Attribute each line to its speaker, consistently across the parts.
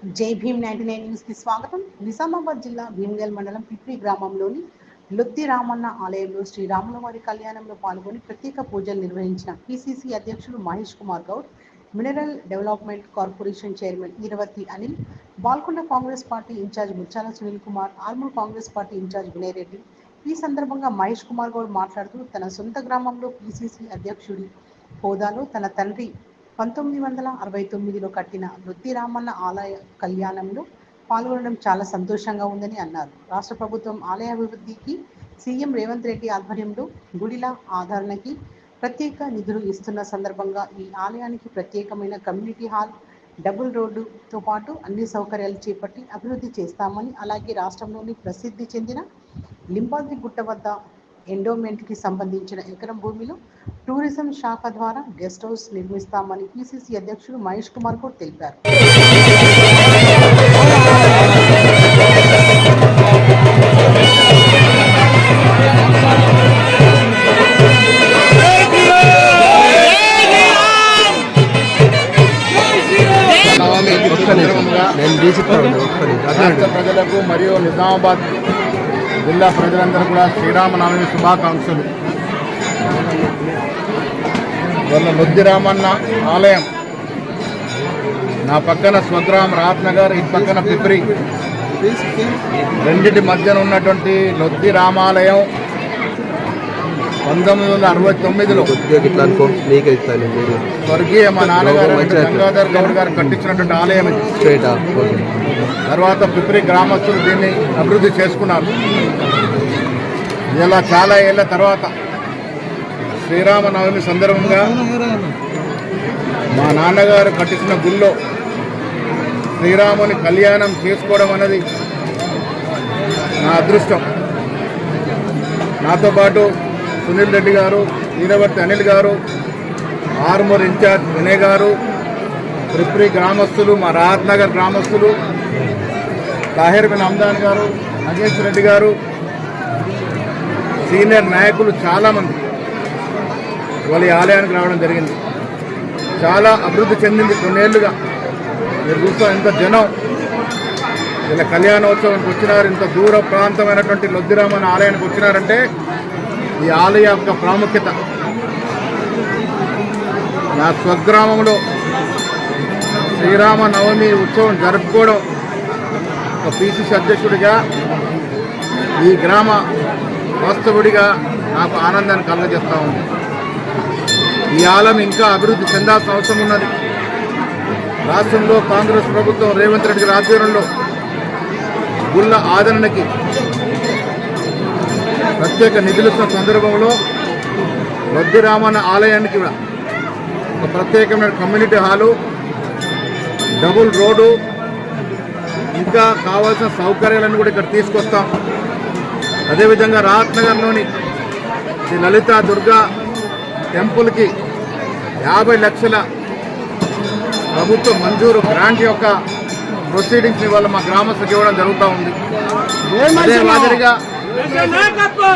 Speaker 1: జై Bhim ninety nine న్యూస్కి స్వాగతం. నిజామాబాద్ జిల్లా భీమ్గల్ మండలం పిప్రి గ్రామంలోని లొత్తి రామన్న ఆలయంలో శ్రీరాముల వారి కళ్యాణంలో పాల్గొని ప్రత్యేక పూజలు నిర్వహించిన పిసిసి అధ్యక్షుడు Mahesh Kumar Goud mineral development corporation chairman Eravathi Anil Balkonda Congress party incharge Muchchala Sunil Kumar Armoor Congress party incharge Vinay Reddy. ఈ సందర్భంగా మహేష్ కుమార్ గౌడ్ మాట్లాడుతూ తన సొంత గ్రామంలో పిసిసి అధ్యక్షుడి హోదాలో తన తండ్రి పంతొమ్మిది వందల అరవై తొమ్మిదిలో కట్టిన లొత్తి రామన్న ఆలయ కళ్యాణంలో పాల్గొనడం చాలా సంతోషంగా ఉందని అన్నారు. రాష్ట్ర ప్రభుత్వం ఆలయ అభివృద్ధికి సీఎం రేవంత్ రెడ్డి ఆధ్వర్యంలో గుడిల ఆదరణకి ప్రత్యేక నిధులు ఇస్తున్న సందర్భంగా ఈ ఆలయానికి ప్రత్యేకమైన కమ్యూనిటీ హాల్ డబుల్ రోడ్డుతో పాటు అన్ని సౌకర్యాలు చేపట్టి అభివృద్ధి చేస్తామని అలాగే రాష్ట్రంలోని ప్రసిద్ధి చెందిన లింబాద్రి గుట్ట వద్ద ఎండోమెంట్కి సంబంధించిన ఎకరం భూమిలో టూరిజం శాఖ ద్వారా గెస్ట్ హౌస్ నిర్మిస్తామని పిసిసి అధ్యక్షుడు మహేష్ కుమార్ కూడా తెలిపారు.
Speaker 2: రాష్ట్ర ప్రజలకు మరియు నిజామాబాద్ జిల్లా ప్రజలందరూ కూడా శ్రీరామనవమి శుభాకాంక్షలు. వాళ్ళ లొద్ది రామన్న ఆలయం. నా పక్కన స్వగ్రామం రాత్నగర్ ఈ పక్కన పిప్రి. రెండింటి మధ్యన ఉన్నటువంటి లొద్ది రామాలయం పంతొమ్మిది వందల అరవై తొమ్మిదిలో
Speaker 3: ఇట్లా అనుకో నీకే ఇస్తాను
Speaker 2: స్వర్గీయ మా నాన్నగారు గంగాధర్ గౌడ్ గారు కట్టించినటువంటి ఆలయం తర్వాత పిప్రి గ్రామస్తులు దీన్ని అభివృద్ధి చేసుకున్నారు. ఇలా చాలా ఏళ్ళ తర్వాత శ్రీరామనవమి సందర్భంగా మా నాన్నగారు కట్టించిన గుళ్ళో శ్రీరాముని కళ్యాణం చేసుకోవడం అనేది నా అదృష్టం. నాతో పాటు సునీల్ రెడ్డి గారు నీలవర్తి అనిల్ గారు ఆర్మూర్ ఇన్ఛార్జ్ వినయ్ గారు త్రిపురి గ్రామస్తులు మా రాజ్నగర్ గ్రామస్తులు తాహిర్ బిన్ గారు నగేష్ రెడ్డి గారు సీనియర్ నాయకులు చాలామంది వాళ్ళ ఈ ఆలయానికి రావడం జరిగింది. చాలా అభివృద్ధి చెందింది. కొన్నేళ్ళుగా మీరు చూస్తాం ఎంత జనం ఇలా కళ్యాణోత్సవానికి వచ్చినారు ఇంత దూర ప్రాంతమైనటువంటి లొద్దిరామన్ ఆలయానికి వచ్చినారంటే ఈ ఆలయ యొక్క ప్రాముఖ్యత. నా స్వగ్రామంలో శ్రీరామ నవమి ఉత్సవం జరుపుకోవడం ఒక పిసిసి అధ్యక్షుడిగా ఈ గ్రామ వాస్తవుడిగా నాకు ఆనందాన్ని కలగజేస్తూ ఉంది. ఈ ఆలయం ఇంకా అభివృద్ధి చెందాల్సిన అవసరం ఉన్నది. రాష్ట్రంలో కాంగ్రెస్ ప్రభుత్వం రేవంత్ రెడ్డి ఆధ్వర్యంలో గుళ్ళ ఆదరణకి ప్రత్యేక నిధులిస్తున్న సందర్భంలో వద్ది రామన్న ఆలయానికి కూడా ఒక ప్రత్యేకమైన కమ్యూనిటీ హాలు డబుల్ రోడ్డు ఇంకా కావాల్సిన సౌకర్యాలను కూడా ఇక్కడ తీసుకొస్తాం. అదేవిధంగా రాహత్ నగర్లోని శ్రీ లలిత దుర్గా టెంపుల్కి యాభై లక్షల ప్రభుత్వ మంజూరు గ్రాంట్ యొక్క ప్రొసీడింగ్స్ ఇవాళ మా గ్రామస్తులకు ఇవ్వడం జరుగుతూ ఉంది. అదే మాదిరిగా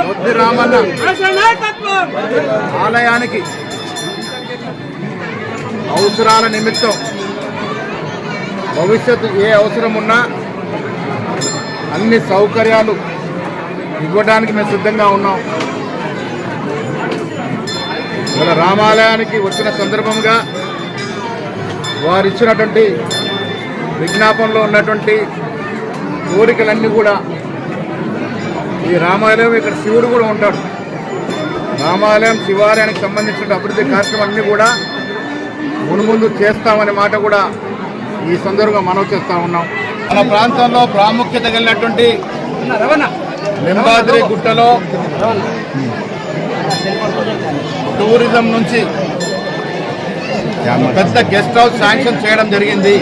Speaker 2: వద్ది రామన్న. ఆలయానికి అవసరాల నిమిత్తం భవిష్యత్తు ఏ అవసరం ఉన్నా అన్ని సౌకర్యాలు ఇవ్వడానికి మేము సిద్ధంగా ఉన్నాం. మన రామాలయానికి వచ్చిన సందర్భంగా వారు ఇచ్చినటువంటి విజ్ఞాపనలో ఉన్నటువంటి కోరికలన్నీ కూడా ఈ రామాలయం ఇక్కడ శివుడు కూడా ఉంటాడు. రామాలయం శివాలయానికి సంబంధించిన అభివృద్ధి కార్యక్రమాలన్నీ కూడా మునుముందు చేస్తామనే మాట కూడా ఈ సందర్భంగా మనం చేస్తూ ఉన్నాం. మన ప్రాంతంలో ప్రాముఖ్యత కలిగినటువంటి నింబాద్రి గుట్టలో టూరిజం నుంచి పెద్ద గెస్ట్ హౌస్ శాంక్షన్ చేయడం జరిగింది.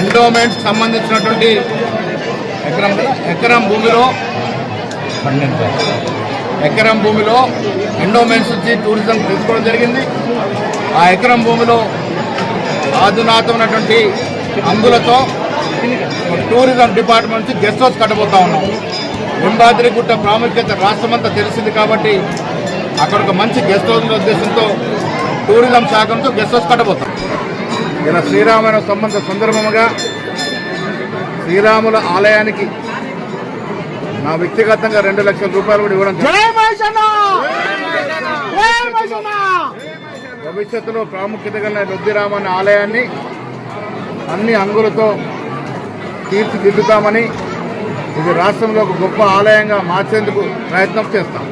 Speaker 2: ఎండోమెంట్స్ సంబంధించినటువంటి ఎకరం ఎకరం భూమిలో ఎకరం భూమిలో ఎండోమెంట్స్ వచ్చి టూరిజం తీసుకోవడం జరిగింది. ఆ ఎకరం భూమిలో ఆధునాతమైనటువంటి అందులతో టూరిజం డిపార్ట్మెంట్ నుంచి గెస్ట్ హౌస్ కట్టబోతా ఉన్నాం. లింబాద్రి గుట్ట ప్రాముఖ్యత రాష్ట్రమంతా తెలిసింది కాబట్టి అక్కడ ఒక మంచి గెస్ట్ హౌస్ ఉద్దేశంతో టూరిజం శాఖంతో గెస్ట్ హౌస్ కట్టబోతాం. ఇలా శ్రీరామాయణ సంబంధ సందర్భముగా శ్రీరాముల ఆలయానికి నా వ్యక్తిగతంగా రెండు లక్షల రూపాయలు కూడా ఇవ్వడం. భవిష్యత్తులో ప్రాముఖ్యత గల రుద్దిరామన్న ఆలయాన్ని అన్ని అంగులతో తీర్చిదిద్దుతామని ఇది రాష్ట్రంలో ఒక గొప్ప ఆలయంగా మార్చేందుకు ప్రయత్నం చేస్తాం.